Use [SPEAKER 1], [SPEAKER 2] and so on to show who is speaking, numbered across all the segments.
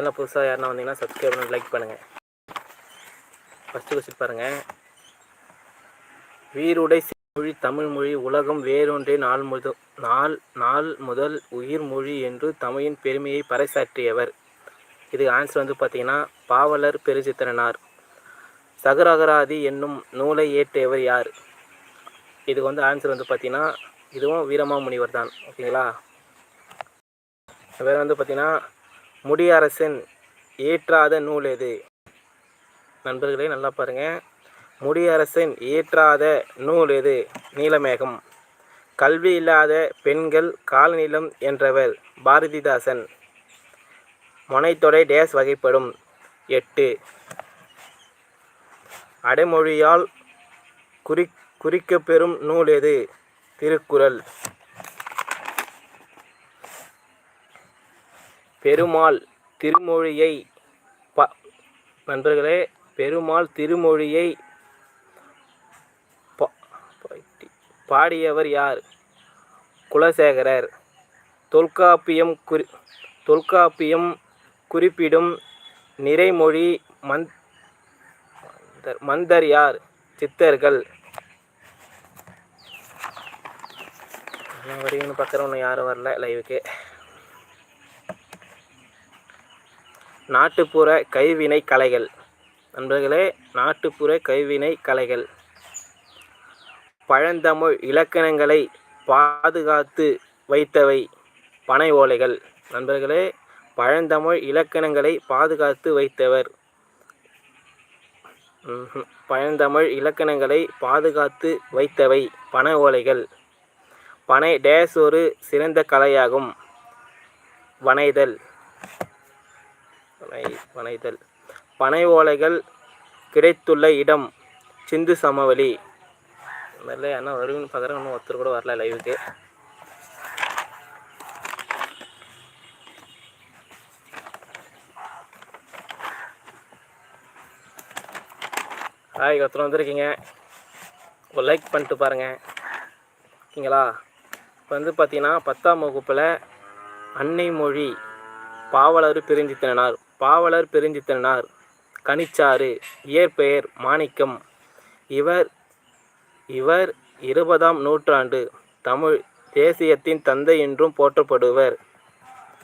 [SPEAKER 1] Channel புதுசாக யாருன்னா வந்தீங்கன்னா சப்ஸ்கிரைப் பண்ணி லைக் பண்ணுங்கள் ஃபஸ்ட்டு கொஸ்டின் பாருங்கள் வீருடை மொழி தமிழ் மொழி உலகம் வேறொன்றே நாள் முத நாள் நாள் முதல் உயிர் மொழி என்று தமிழின் பெருமையை பறைசாற்றியவர். இது ஆன்சர் வந்து பார்த்தீங்கன்னா பாவலர் பெருசித்திரனார் சகரகராதி என்னும் நூலை இயற்றியவர் யார்? இதுக்கு வந்து ஆன்சர் வந்து பார்த்தீங்கன்னா இதுவும் வீரமாமுனிவர் தான் ஓகேங்களா? வேறு வந்து பார்த்தீங்கன்னா முடியரசன் இயற்றாத நூல் எது? நண்பர்களே நல்லா பாருங்கள் முடியரசன் இயற்றாத நூல் எது? நீலமேகம். கல்வி இல்லாத பெண்கள் காலநிலம் என்றவர் பாரதிதாசன். மொனைத்தொடை டேஸ் வகைப்படும். எட்டு. அடைமொழியால் குறி குறிக்கப்பெறும் நூல் எது? திருக்குறள். பெருமாள் திருமொழியை ப நண்பர்களே பெருமாள் திருமொழியை பா- பாடியவர் யார்? குலசேகரர். தொல்காப்பியம் குறி தொல்காப்பியம் குறிப்பிடும் நிறைமொழி மந் மந்தர்- மந்தர் யார்? சித்தர்கள். வரீங்கன்னு பார்க்குறவங்க யாரும் வரல லைவுக்கு நாட்டுப்புற கைவினை கலைகள். நண்பர்களே நாட்டுப்புற கைவினை கலைகள். பழந்தமிழ் இலக்கணங்களை பாதுகாத்து வைத்தவை பனை ஓலைகள். நண்பர்களே பழந்தமிழ் இலக்கணங்களை பாதுகாத்து வைத்தவர். பழந்தமிழ் இலக்கணங்களை பாதுகாத்து வைத்தவை பனை ஓலைகள். பனை டேஸ் ஒரு சிறந்த கலையாகும். வனைதல். பனை பனைதல். பனை ஓலைகள் கிடைத்துள்ள இடம் சிந்து சமவெளி. நல்ல என்ன வருவீங்கன்னு பார்க்குறேன் இன்னும் ஒருத்தர் கூட வரல லைவுக்கு ஹாய் ஒருத்தர் வந்திருக்கீங்க. ஒரு லைக் பண்ணிட்டு பாருங்கள் ஓகேங்களா இப்போ வந்து பார்த்தீங்கன்னா பத்தாம் வகுப்பில் அன்னை மொழி பாவலர் பிரிஞ்சு தினனார் பாவலர் பெருஞ்சித்திரனார் கனிச்சாறு இயற்பெயர் மாணிக்கம். இவர் இவர் இருபதாம் நூற்றாண்டு தமிழ் தேசியத்தின் தந்தை என்றும் போற்றப்படுவர்.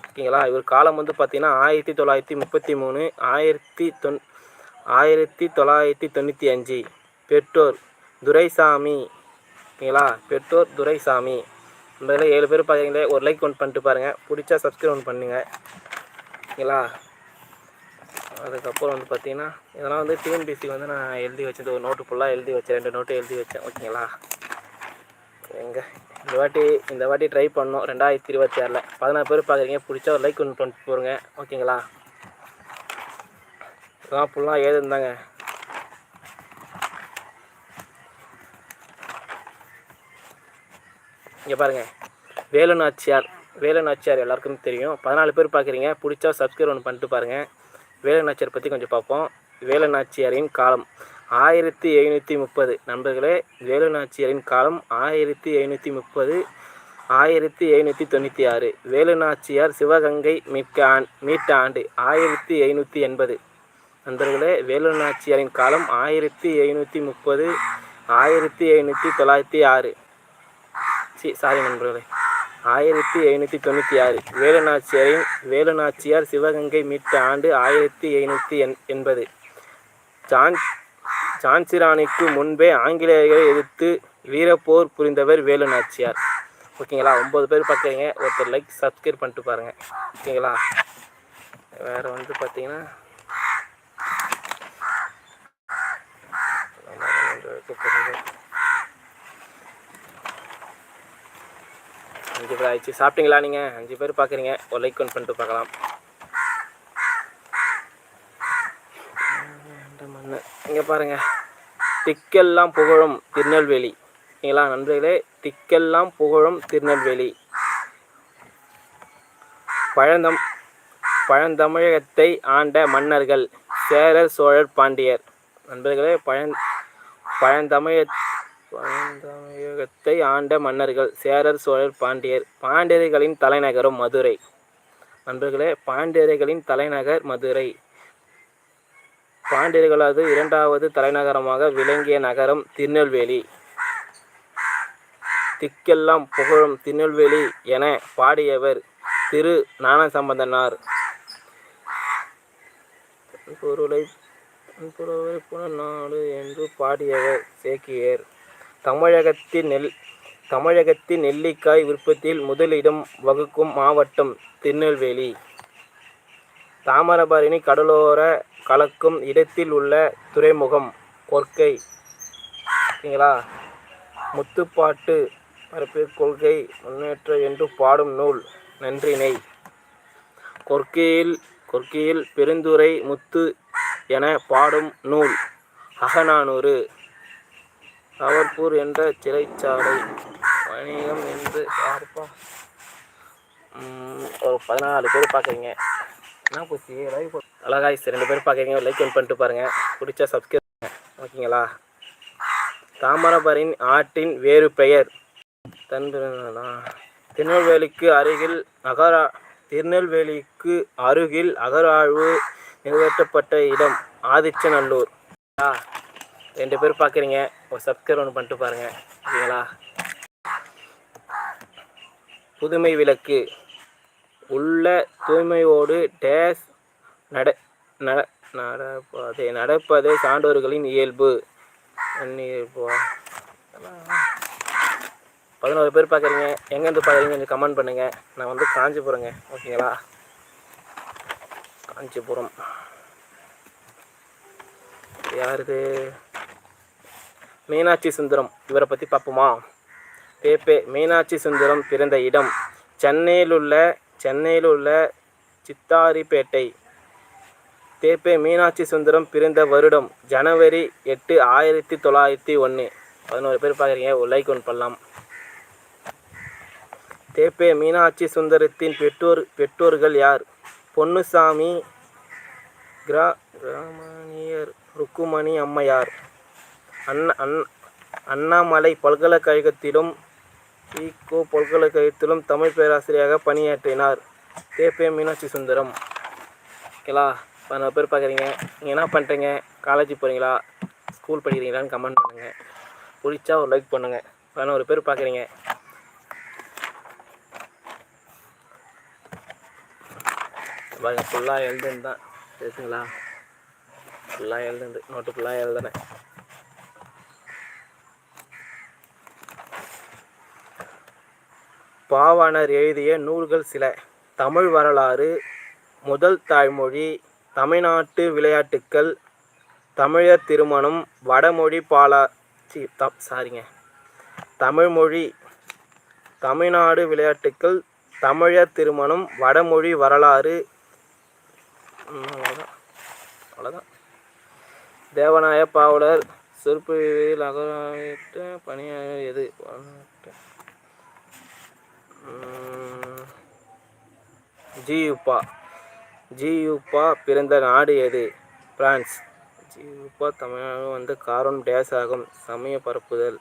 [SPEAKER 1] ஓகேங்களா? இவர் காலம் வந்து பார்த்தீங்கன்னா ஆயிரத்தி தொள்ளாயிரத்தி முப்பத்தி மூணு ஆயிரத்தி தொன் ஆயிரத்தி தொள்ளாயிரத்தி தொண்ணூற்றி அஞ்சு. பெற்றோர் துரைசாமி. ஓகேங்களா? பெற்றோர் துரைசாமி. முதல்ல ஏழு பேர் பார்த்தீங்களே ஒரு லைக் ஒன் பண்ணிட்டு பாருங்கள் பிடிச்சா சப்ஸ்கிரைப் ஒன்று பண்ணுங்கள் ஓகேங்களா? அதுக்கப்புறம் வந்து பார்த்தீங்கன்னா இதெல்லாம் வந்து டிஎன்பிசி வந்து நான் எழுதி வச்சது ஒரு நோட்டு ஃபுல்லாக எழுதி வச்சேன் ரெண்டு நோட்டு எழுதி வச்சேன் ஓகேங்களா எங்க? இந்த வாட்டி இந்த வாட்டி ட்ரை பண்ணோம் ரெண்டாயிரத்தி இருபத்தி ஆறில் பதினாறு பேர் பார்க்குறீங்க பிடிச்சா ஒரு லைக் ஒன்று பண்ணிட்டு போருங்க ஓகேங்களா இதெல்லாம் ஃபுல்லாக ஏதுந்தாங்க இங்கே பாருங்கள் வேலு நாச்சியார் வேலு நாச்சியார் எல்லாருக்குமே தெரியும். பதினாலு பேர் பார்க்குறீங்க பிடிச்சா சப்ஸ்கிரைப் ஒன்று பண்ணிட்டு பாருங்கள் வேலுநாச்சியார் பற்றி கொஞ்சம் பார்ப்போம். வேலுநாச்சியாரின் காலம் ஆயிரத்தி எழுநூற்றி முப்பது. நண்பர்களே வேலுநாச்சியாரின் காலம் ஆயிரத்தி எழுநூற்றி முப்பது ஆயிரத்தி எழுநூற்றி தொண்ணூற்றி ஆறு வேலுநாச்சியார் சிவகங்கை மீட்க ஆண் மீட்ட ஆண்டு ஆயிரத்தி எழுநூற்றி எண்பது. நண்பர்களே வேலுநாச்சியாரின் காலம் ஆயிரத்தி எழுநூற்றி முப்பது ஆயிரத்தி எழுநூற்றி தொள்ளாயிரத்தி ஆறு. சி சாரி நண்பர்களே. ஆயிரத்தி எழுநூற்றி தொண்ணூற்றி ஆறு வேலுநாச்சியாரின் வேலுநாச்சியார் சிவகங்கை மீட்ட ஆண்டு ஆயிரத்தி எழுநூற்றி எண் எண்பது. ஜான் ஜான்சிராணிக்கு முன்பே ஆங்கிலேயர்களை எதிர்த்து வீரப்போர் புரிந்தவர் வேலுநாச்சியார். ஓகேங்களா? ஒம்பது பேர் பார்க்குறீங்க. ஒருத்தர் லைக் சப்ஸ்கிரைப் பண்ணிட்டு பாருங்கள் ஓகேங்களா? வேறு வந்து பார்த்தீங்கன்னா அஞ்சு பேர் ஆயிடுச்சு. சாப்பிட்டீங்களா நீங்கள் அஞ்சு பேர் பார்க்குறீங்க ஒரு லைக் ஒன் பண்ணிட்டு பார்க்கலாம். மண்ணு. இங்கே பாருங்கள் திக்கெல்லாம் புகழும் திருநெல்வேலி. ஓகேங்களா நண்பர்களே? திக்கெல்லாம் புகழும் திருநெல்வேலி. பழந்தம் பழந்தமிழகத்தை ஆண்ட மன்னர்கள் சேரர் சோழர் பாண்டியர். நண்பர்களே பழந் பழந்தமிழ தமிழகத்தை ஆண்ட மன்னர்கள் சேரர் சோழர் பாண்டியர் பாண்டியர்களின் தலைநகரம் மதுரை. நண்பர்களே பாண்டியர்களின் தலைநகர் மதுரை. பாண்டியர்களது இரண்டாவது தலைநகரமாக விளங்கிய நகரம் திருநெல்வேலி. திக்கெல்லாம் புகழும் திருநெல்வேலி என பாடியவர் திரு. ஞானசம்பந்தனார். பொருளை பொருளை என்று பாடியவர் சேக்கியர். தமிழகத்தின் நெல் தமிழகத்தின் நெல்லிக்காய் உற்பத்தியில் முதலிடம் வகுக்கும் மாவட்டம் திருநெல்வேலி. தாமிரபரணி கடலோர கலக்கும் இடத்தில் உள்ள துறைமுகம் கொர்க்கை ஓகேங்களா? முத்துப்பாட்டு பரப்பு கொள்கை முன்னேற்ற என்று பாடும் நூல் நன்றினை. கொர்க்கையில் கொர்க்கையில் பெருந்துறை முத்து என பாடும் நூல் அகநானூறு. கவர்பூர் என்ற சிறைச்சாலை வணிகம் என்று யாருப்பா? ஒரு பதினாலு பேர் பார்க்குறீங்க என்ன போச்சு? லைவ் அழகாய்ஸ் ரெண்டு பேர் பார்க்குறீங்க லைக் பண்ணிட்டு பாருங்கள் பிடிச்சா சப்ஸ்கிரைப் ஓகேங்களா? தாமரபரின் ஆற்றின் வேறு பெயர். தன் திருநெல்வேலிக்கு அருகில் அகரா திருநெல்வேலிக்கு அருகில் அகராழ்வு நிறைவேற்றப்பட்ட இடம் ஆதிச்சநல்லூர். ஆ ரெண்டு பேர் பார்க்குறீங்க ஒரு சப்ஸ்கிரைப் ஒன்று பண்ணிட்டு பாருங்கள் ஓகேங்களா? புதுமை விளக்கு. உள்ள தூய்மையோடு டேஸ் நட நட நடப்பதே நடப்பதே சான்றோர்களின் இயல்பு. பதினோரு பேர் பார்க்குறீங்க எங்கேருந்து பார்க்குறீங்க கொஞ்சம் கமெண்ட் பண்ணுங்கள் நான் வந்து காஞ்சிபுரங்க. ஓகேங்களா? காஞ்சிபுரம். யாருது மீனாட்சி சுந்தரம். இவரை பற்றி பார்ப்போமா? பேப்பே மீனாட்சி சுந்தரம் பிறந்த இடம். சென்னையில் உள்ள சென்னையில் உள்ள சித்தாரிப்பேட்டை. தேப்பே மீனாட்சி சுந்தரம் பிறந்த வருடம் ஜனவரி எட்டு ஆயிரத்தி தொள்ளாயிரத்தி ஒன்று பதினோரு பேர் பார்க்குறீங்க ஒரு லைக் ஒன்று பண்ணலாம். தேப்பே மீனாட்சி சுந்தரத்தின் பெற்றோர் பெற்றோர்கள் யார்? பொன்னுசாமி கிரா கிராமணியர் ருக்குமணி அம்மையார். அண்ணா அண்ணா அண்ணாமலை பல்கலைக்கழகத்திலும் ஈகோ பல்கலைக்கழகத்திலும் தமிழ் பேராசிரியராக பணியாற்றினார். தேப்பே மீனாட்சி சுந்தரம். ஓகேலா பதினோரு பேர் பார்க்குறீங்க. நீங்கள் என்ன பண்ணுறீங்க? காலேஜ் போகிறீங்களா? ஸ்கூல் படிக்கிறீங்களான்னு கமெண்ட் பண்ணுங்கள் பிடிச்சா ஒரு லைக் பண்ணுங்கள் பதினோரு பேர் பார்க்குறீங்க? பாருங்க ஃபுல்லாக எழுதுன்னு தான். பேசுங்களா? ஃபுல்லாக எழுதுண்டு நோட்டு ஃபுல்லாக எழுதுனேன். பாவாணர் எழுதிய நூல்கள் சில. தமிழ் வரலாறு முதல் தாய்மொழி தமிழ்நாட்டு விளையாட்டுக்கள் தமிழர் திருமணம் வடமொழி பாலா சி த சாரிங்க. தமிழ்மொழி தமிழ்நாடு விளையாட்டுக்கள் தமிழர் திருமணம் வடமொழி வரலாறு அவ்வளோதான் அவ்வளோதான் தேவநாய பாவலர் சொற்பொழிவில் அகராயிட்ட பணியாக எது? ஜியூப்பா. ஜியூப்பா பிறந்த நாடு எது? பிரான்ஸ். ஜியூப்பா தமிழ்நாடு வந்து காரம் டேஸ் ஆகும். சமய பரப்புதல்.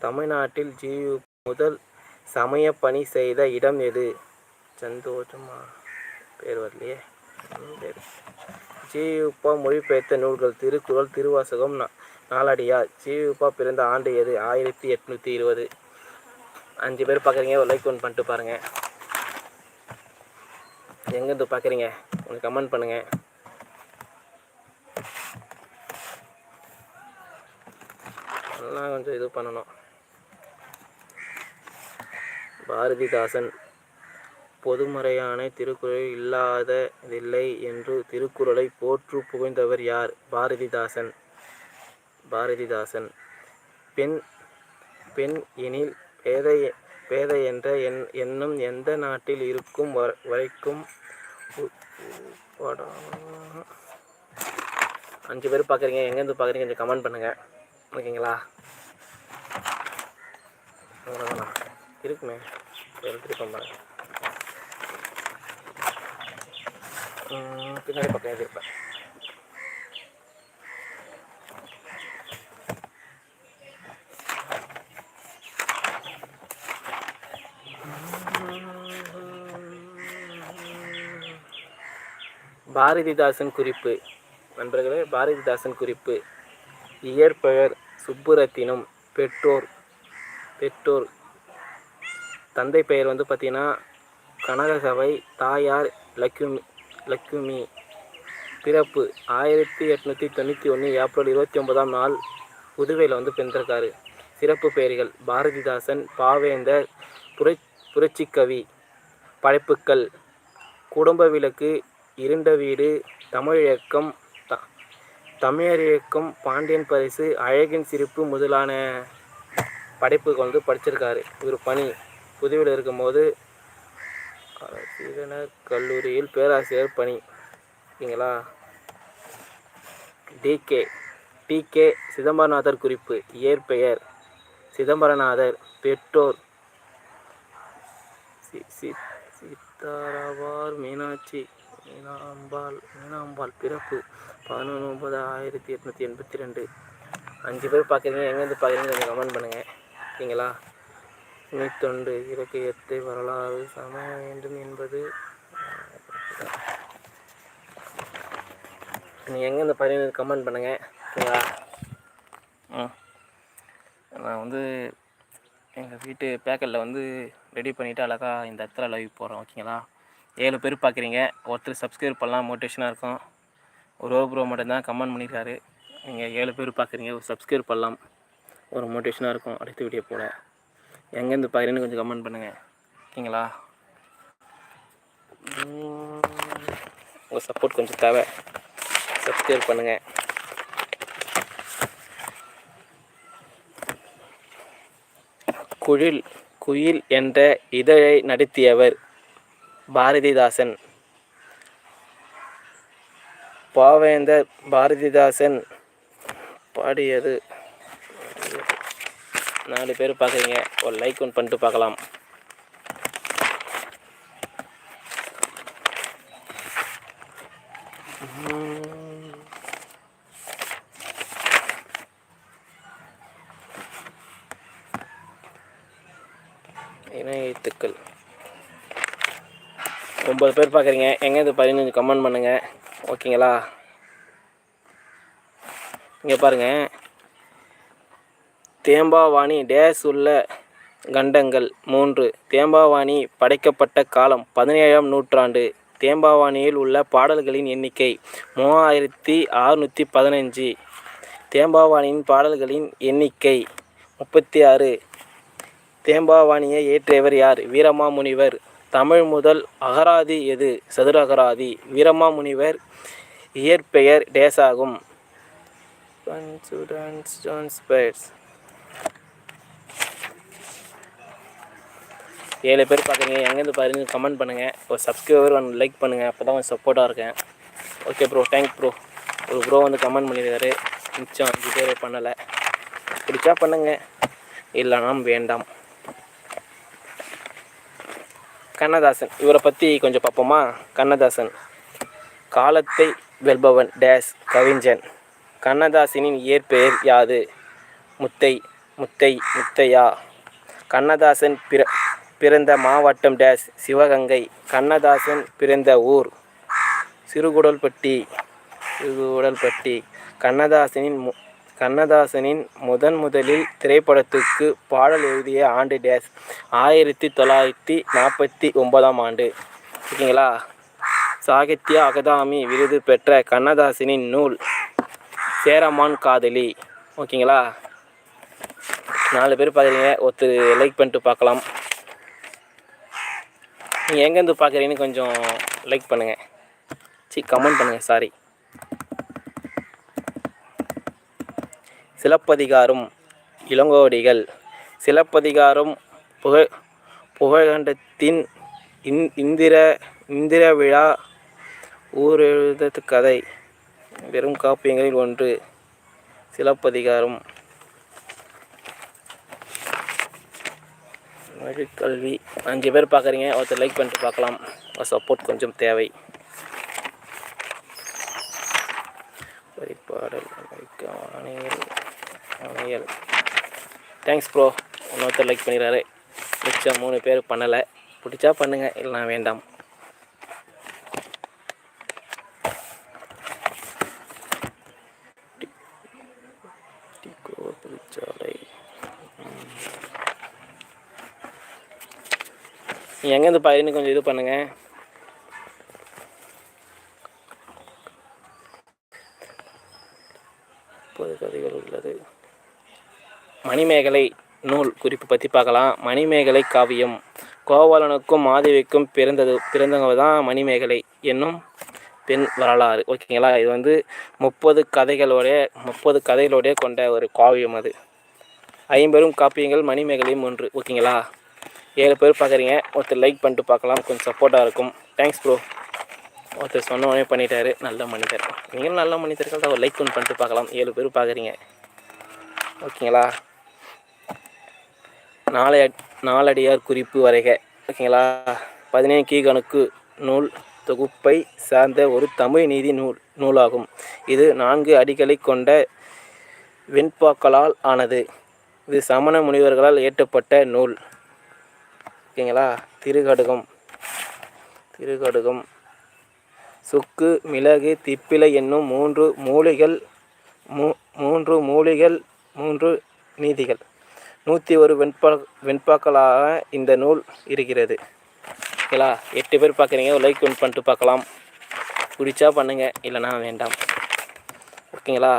[SPEAKER 1] தமிழ்நாட்டில் ஜியு முதல் சமய பணி செய்த இடம் எது? சந்தோஷமா? பேர் வரலையே. ஜியூப்பா மொழிபெயர்த்த நூல்கள் திருக்குறள் திருவாசகம் நாளடியார். ஜியூப்பா பிறந்த ஆண்டு எது? ஆயிரத்தி எட்நூற்றி இருபது. அஞ்சு பேர் பார்க்குறீங்க ஒரு லைக் ஒன்று பண்ணிட்டு பாருங்கள் எங்கேருந்து பார்க்குறீங்க உங்களுக்கு கமெண்ட் பண்ணுங்கள் எல்லாம் கொஞ்சம் இது பண்ணணும். பாரதிதாசன் பொதுமறையான திருக்குறள் இல்லாததில்லை என்று திருக்குறளை போற்று புகழ்ந்தவர் யார்? பாரதிதாசன். பாரதிதாசன். பெண் பெண் எனில் பேதை பேதை என்ற என் எண்ணம் எந்த நாட்டில் இருக்கும் வரைக்கும் அஞ்சு பேர் பார்க்குறீங்க எங்கேருந்து பார்க்குறீங்க கொஞ்சம் கமெண்ட் பண்ணுங்கள் ஓகேங்களா? இருக்குமே. எழுதிருக்கோம் பாருங்க பின்னாடி பக்கம் எழுதியிருப்பேன் பாரதிதாசன் குறிப்பு. நண்பர்களே பாரதிதாசன் குறிப்பு. இயற்பெயர் சுப்புரத்தினம் பெற்றோர் பெற்றோர். தந்தை பெயர் வந்து பார்த்தீங்கன்னா கனகசபை தாயார் லக்ஷ்மி லக்ஷ்மி பிறப்பு ஆயிரத்தி எட்நூற்றி தொண்ணூற்றி ஒன்று ஏப்ரல் இருபத்தி ஒன்பதாம் நாள் புதுவையில் வந்து பிறந்திருக்காரு. சிறப்பு பெயர்கள் பாரதிதாசன் பாவேந்தர் புர புரட்சிக்கவி படைப்புக்கள் குடும்ப விளக்கு இருண்ட வீடு தமிழ் இயக்கம் த தமிழர் இயக்கம் பாண்டியன் பரிசு அழகின் சிரிப்பு முதலான படைப்புகள் வந்து படிச்சிருக்காரு. இவர் பணி புதுவையில் இருக்கும்போது சீரனர் கல்லூரியில் பேராசிரியர் பணி. ஓகேங்களா டிகே டிகே சிதம்பரநாதர் குறிப்பு இயற்பெயர் சிதம்பரநாதர் பெற்றோர். சி சி சீதாராபார் மீனாட்சி. மீனாம்பாள் மீனாம்பாள் பிறப்பு பதினொன்று ஒம்பது ஆயிரத்தி எட்நூற்றி எண்பத்தி ரெண்டு. அஞ்சு பேர் பார்க்குறீங்க எங்கேருந்து பார்க்குறீங்க கொஞ்சம் கமெண்ட் பண்ணுங்கள் ஓகேங்களா? துணைத்தொண்டு இலக்கியத்தை வரலாறு சம வேண்டும் என்பது. நீங்கள் எங்கேருந்து பார்க்குறீங்க கமெண்ட் பண்ணுங்கள் ஓகேங்களா? நான் வந்து எங்கள் வீட்டு பேக்கரில் வந்து ரெடி பண்ணிவிட்டு அழகாக இந்த இடத்துல லைவ் போகிறோம் ஓகேங்களா? ஏழு பேர் பார்க்குறீங்க. ஒருத்தர் சப்ஸ்கிரைப் பண்ணலாம் மோட்டிவேஷனாக இருக்கும். ஒரு ஒரு ப்ரோ மட்டும்தான் கமெண்ட் பண்ணியிருக்காரு நீங்கள் ஏழு பேர் பார்க்குறீங்க ஒரு சப்ஸ்கிரைப் பண்ணலாம். ஒரு மோட்டிவேஷனாக இருக்கும். அடுத்த வீடியோ போட எங்கேருந்து பார்க்குறீங்கன்னு கொஞ்சம் கமெண்ட் பண்ணுங்கள் ஓகேங்களா? உங்கள் சப்போர்ட் கொஞ்சம் தேவை. சப்ஸ்கிரைப் பண்ணுங்கள் குழில் குயில் என்ற இதழை நடத்தியவர் பாரதிதாசன். பாவேந்தர் பாரதிதாசன் பாடியது. நாலு பேர் பார்க்குறீங்க. ஒரு லைக் ஒன்று பண்ணிட்டு பார்க்கலாம். ஐம்பது பேர் பார்க்குறீங்க. எங்கேருந்து பதினஞ்சு கமெண்ட் பண்ணுங்கள் ஓகேங்களா இங்கே பாருங்கள் தேம்பாவாணி டேஸ் உள்ள கண்டங்கள் மூன்று. தேம்பாவாணி படைக்கப்பட்ட காலம் பதினேழாம் நூற்றாண்டு. தேம்பாவாணியில் உள்ள பாடல்களின் எண்ணிக்கை மூவாயிரத்தி அறுநூற்றி பதினஞ்சு. தேம்பாவாணியின் பாடல்களின் எண்ணிக்கை முப்பத்தி ஆறு. தேம்பாவாணியை ஏற்றியவர் யார்? வீரமாமுனிவர். தமிழ் முதல் அகராதி எது? சதுர அகராதி. வீரமாமுனிவர் இயற்பெயர் டேஸாகும் ஏழு பேர் பார்க்குறீங்க எங்கேருந்து பாருங்க கமெண்ட் பண்ணுங்கள் ஒரு சப்ஸ்கிரைபர் ஒன்று லைக் பண்ணுங்கள் அப்போ தான் கொஞ்சம் சப்போர்ட்டாக இருக்கேன். ஓகே ப்ரோ தேங்க் ப்ரோ ஒரு ப்ரோ வந்து கமெண்ட் பண்ணியிருக்காரு மிச்சம் அஞ்சு பேர் பண்ணலை. பிடிச்சா பண்ணுங்கள் இல்லைனா வேண்டாம். கண்ணதாசன். இவரை பற்றி கொஞ்சம் பார்ப்போமா? கண்ணதாசன். காலத்தை வெல்பவன் டேஸ் கவிஞன். கண்ணதாசனின் இயற்பெயர் யாது? முத்தை முத்தை முத்தையா? கண்ணதாசன் பிற பிறந்த மாவட்டம் டேஸ் சிவகங்கை. கண்ணதாசன் பிறந்த ஊர் சிறுகுடல்பட்டி சிறுகுடல்பட்டி. கண்ணதாசனின் மு கண்ணதாசனின் முதன் முதலில் திரைப்படத்துக்கு பாடல் எழுதிய ஆண்டு டேஸ் ஆயிரத்தி தொள்ளாயிரத்தி நாற்பத்தி ஒன்பதாம் ஆண்டு. ஓகேங்களா? சாகித்ய அகாதமி விருது பெற்ற கண்ணதாசனின் நூல் சேரமான் காதலி. ஓகேங்களா? நாலு பேர் பார்க்குறீங்க ஒருத்தர் லைக் பண்ணிட்டு பார்க்கலாம். நீங்கள் எங்கேருந்து பார்க்குறீங்கன்னு கொஞ்சம் லைக் பண்ணுங்கள் சி கமெண்ட் பண்ணுங்கள் சாரி சிலப்பதிகாரம் இளங்கோடிகள். சிலப்பதிகாரம் புக புகழகண்டத்தின் இந் இந்திர இந்திர விழா ஊரெழுதத்து கதை. வெறும் காப்பியங்களில் ஒன்று. சிலப்பதிகாரம் கல்வி அஞ்சு பேர் பார்க்குறீங்க ஒருத்தர் லைக் பண்ணிட்டு பார்க்கலாம் சப்போர்ட் கொஞ்சம் தேவை. வரிப்பாடல் அணையல் பண்ணியாரு தேங்க்ஸ் ப்ரோ இன்னொருத்தர் லைக் பண்ணிடுறாரு பிடிச்ச மூணு பேர் பண்ணலை. பிடிச்சா பண்ணுங்கள் இல்லைனா வேண்டாம். எங்கேருந்து பாருன்னு கொஞ்சம் இது பண்ணுங்கள் மணிமேகலை நூல் குறிப்பு பற்றி பார்க்கலாம். மணிமேகலை காவியம். கோவலனுக்கும் மாதவிக்கும் பிறந்தது பிறந்தவங்க தான் மணிமேகலை என்னும் பெண் வரலாறு. ஓகேங்களா? இது வந்து முப்பது கதைகளோடைய முப்பது கதைகளோடைய கொண்ட ஒரு காவியம் அது. ஐம்பெரும் காப்பியங்கள் மணிமேகலையும் ஒன்று ஓகேங்களா? ஏழு பேர் பார்க்குறீங்க. ஒருத்தர் லைக் பண்ணிட்டு பார்க்கலாம். கொஞ்சம் சப்போர்ட்டாக இருக்கும். தேங்க்ஸ் ப்ரோ ஒருத்தர் சொன்ன உடனே பண்ணிட்டாரு. நல்ல மனிதர். நீங்களும் நல்ல மனிதர்கள் தான். ஒரு லைக் ஒன்று பண்ணிட்டு பார்க்கலாம். ஏழு பேர் பார்க்குறீங்க. ஓகேங்களா? நாளை நாலடியார் குறிப்பு வரைக. ஓகேங்களா? பதினேழு கீகணக்கு நூல் தொகுப்பை சார்ந்த ஒரு தமிழ் நீதி நூல் நூலாகும். இது நான்கு அடிகளை கொண்ட வெண்பாக்களால் ஆனது. இது சமண முனிவர்களால் இயற்றப்பட்ட நூல். ஓகேங்களா? திருகடுகம். திருகடுகம். சுக்கு மிளகு திப்பிலை என்னும் மூன்று மூலிகள் மூ மூன்று மூலிகள் மூன்று நீதிகள். நூற்றி ஒரு வெண்பா வெண்பாக்களாக இந்த நூல் இருக்கிறது. ஓகேங்களா எட்டு பேர் பார்க்குறீங்க. ஒரு லைக் வின் பண்ணிட்டு பார்க்கலாம். பிடிச்சா பண்ணுங்கள் இல்லைனா வேண்டாம். ஓகேங்களா?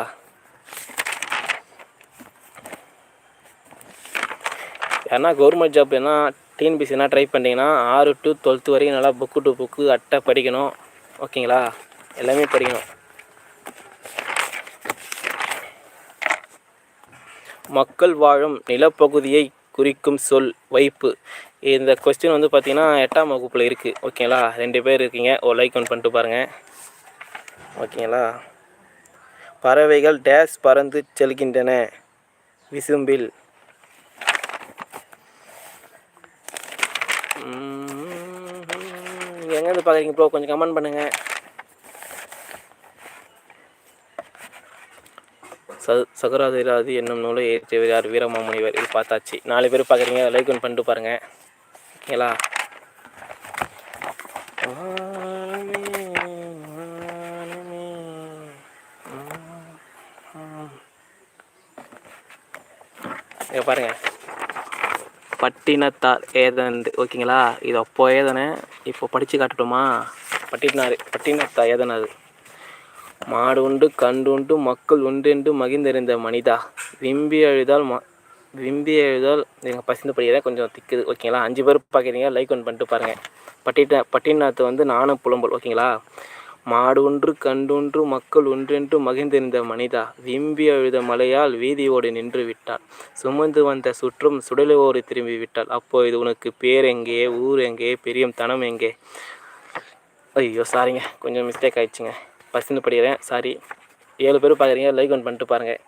[SPEAKER 1] ஏன்னா கவர்மெண்ட் ஜாப் என்ன டிஎன்பிசினா ட்ரை பண்ணிங்கன்னா ஆறு டு டுவெல்த்து வரைக்கும் நல்லா புக்கு டு புக்கு அட்டை படிக்கணும். ஓகேங்களா? எல்லாமே படிக்கணும். மக்கள் வாழும் நிலப்பகுதியை குறிக்கும் சொல் வைப்பு. இந்த கொஸ்டின் வந்து பார்த்திங்கன்னா எட்டாம் வகுப்பில் இருக்குது ஓகேங்களா ரெண்டு பேர் இருக்கீங்க. ஒரு லைக் ஒன் பண்ணிட்டு பாருங்கள் ஓகேங்களா பறவைகள் டேஸ் பறந்து செல்கின்றன. விசும்பில். எங்கேருந்து பார்க்குறீங்க ப்ரோ கொஞ்சம் கமெண்ட் பண்ணுங்கள் ச சகராதிராதி என்னும் நூலை ஏற்றியவர் வீரமாமுனிவர் இது பார்த்தாச்சு. நாலு பேர் பார்க்குறீங்க. லைக் ஒன் பண்ணிட்டு பாருங்கள் ஓகேங்களா? இங்கே பாருங்கள் பட்டினத்தார் ஏதனது ஓகேங்களா? இது அப்போ ஏதனை? இப்போ படித்து காட்டட்டுமா? பட்டினார் பட்டினத்தார் ஏதனது மாடு உண்டு கண்டு உண்டு மக்கள் உண்டென்று மகிழ்ந்தெறிந்த மனிதா. விம்பி அழுதால் ம விம்பி அழுதால் எங்கள் பசிந்து படிக்கிறேன் கொஞ்சம் திக்குது ஓகேங்களா அஞ்சு பேர் பார்க்குறீங்க லைக் ஒன் பண்ணிட்டு பாருங்கள் பட்டிட்ட பட்டினத்து வந்து நானும் புலம்பல் ஓகேங்களா மாடு ஒன்று கண்டொன்று மக்கள் ஒன்றென்று மகிழ்ந்திருந்த மனிதா. விம்பி அழுத மலையால் வீதியோடு நின்று விட்டாள். சுமந்து வந்த சுற்றும் சுடலோடு திரும்பி விட்டாள். அப்போது உனக்கு பேர் எங்கே ஊர் எங்கே பெரியம் தனம் எங்கே? ஐயோ சாரிங்க கொஞ்சம் மிஸ்டேக் ஆயிடுச்சுங்க. பஸ்ன்னு படிக்கிறேன். சாரி ஏழு பேர் பார்க்குறீங்க. லைக் ஒன் பண்ணிட்டு பாருங்கள்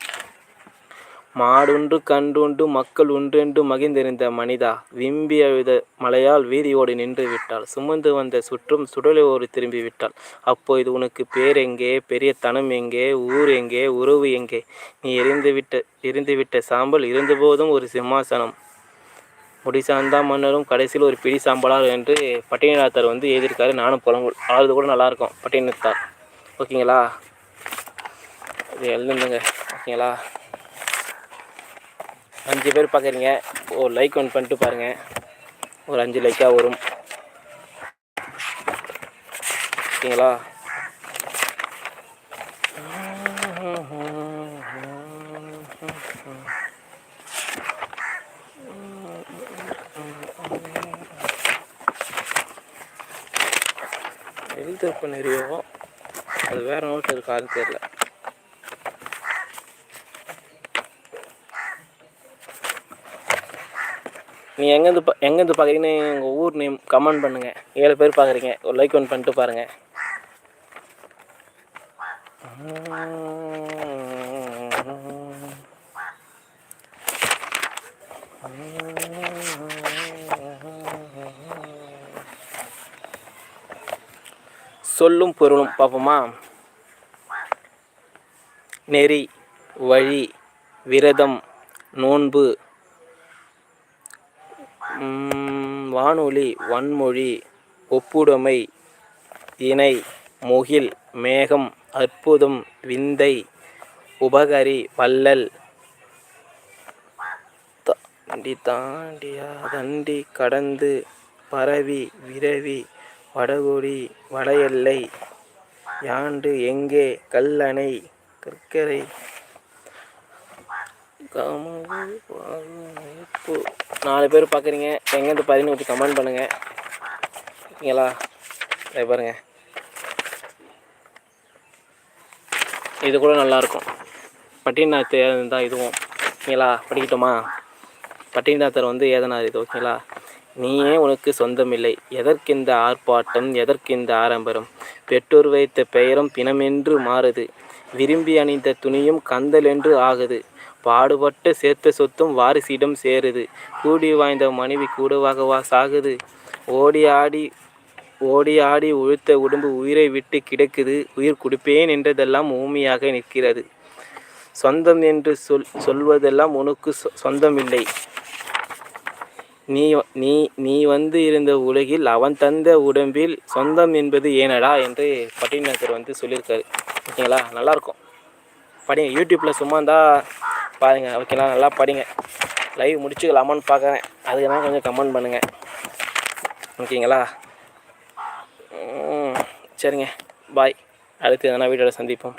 [SPEAKER 1] மாடுண்டு கண்டுண்டு மக்கள் ஒன்றென்று மகிழ்ந்திருந்த மனிதா விம்பி அழுத மலையால் வீதியோடு நின்று விட்டாள். சுமந்து வந்த சுற்றும் சுடலோடு திரும்பி விட்டாள். அப்போது உனக்கு பேர் எங்கே? பெரிய தனம் எங்கே? ஊர் எங்கே? உறவு எங்கே? நீ எரிந்துவிட்ட எரிந்துவிட்ட சாம்பல் இருந்தபோதும் ஒரு சிம்மாசனம். முடிசார்ந்தா மன்னரும் கடைசியில் ஒரு பிடி சாம்பலார் என்று பட்டினத்தார் வந்து எழுதியிருக்காரு. நானும் புலம்பு ஆறுது கூட நல்லாயிருக்கும் பட்டினத்தார். ஓகேங்களா? இது எழுந்துங்க ஓகேங்களா? அஞ்சு பேர் பார்க்குறீங்க ஒரு லைக் ஒன் பண்ணிட்டு பாருங்கள் ஒரு அஞ்சு லைக்காக வரும். ஓகேங்களா? எழுதிருப்ப நிறையோ அது வேற நோட்டு இருக்கான்னு தெரில நீ எங்கேருந்து பா எங்கேருந்து பார்க்குறீங்கன்னு உங்கள் ஊர் நேம் கமெண்ட் பண்ணுங்கள் ஏழு பேர் பார்க்குறீங்க ஒரு லைக் ஒன் பண்ணிட்டு பாருங்கள் சொல்லும் பொருளும் பார்ப்போமா நெறி வழி விரதம் நோன்பு வானொலி வன்மொழி ஒப்புடைமை இணை முகில் மேகம் அற்புதம் விந்தை உபகரி வள்ளல் தாண்டி தாண்டியா தண்டி கடந்து பரவி விரவி வடகொடி வடையல்லை. யாண்டு எங்கே கல்லணை கற்கரை? நாலு பேர் பார்க்குறீங்க எங்கேருந்து பதினு வச்சு கமெண்ட் பண்ணுங்கள் ஓகேங்களா இதை பாருங்கள் இது கூட நல்லாயிருக்கும் பட்டினாத்தர் தான் இதுவும். ஓகேங்களா படிக்கட்டுமா? பட்டினாத்தர் வந்து ஏதனார் இது ஓகேங்களா? நீயே உனக்கு சொந்தமில்லை. எதற்கிந்த ஆர்ப்பாட்டம் எதற்கிந்த ஆடம்பரம்? பெற்றோர் வைத்த பெயரும் பிணமென்று மாறுது. விரும்பி அணிந்த துணியும் கந்தல் என்று ஆகுது. பாடுபட்டு சேர்த்த சொத்தும் வாரிசிடம் சேருது. கூடி வாய்ந்த மனைவி கூடவாகவா சாகுது. ஓடி ஆடி ஓடி ஆடி உழுத்த உடம்பு உயிரை விட்டு கிடக்குது. உயிர் கொடுப்பேன் என்றதெல்லாம் ஊமையாக நிற்கிறது. சொந்தம் என்று சொல் சொல்வதெல்லாம் உனக்கு சொ- சொந்தமில்லை. நீ நீ நீ வந்து இருந்த உலகில் அவன் தந்த உடம்பில் சொந்தம் என்பது ஏனடா என்று பட்டினத்தர் வந்து சொல்லியிருக்காரு. ஓகேங்களா? நல்லாயிருக்கும். படிங்க. யூடியூப்பில் சும்மா இருந்தால் பாருங்கள் ஓகேங்களா? நல்லா படிங்க. லைவ் முடிச்சுக்கலாமான்னு பார்க்குறேன். அதுக்கு தான் கொஞ்சம் கமெண்ட் பண்ணுங்கள் ஓகேங்களா? சரிங்க. பாய். அடுத்து எதனா வீடியோவில் சந்திப்போம்.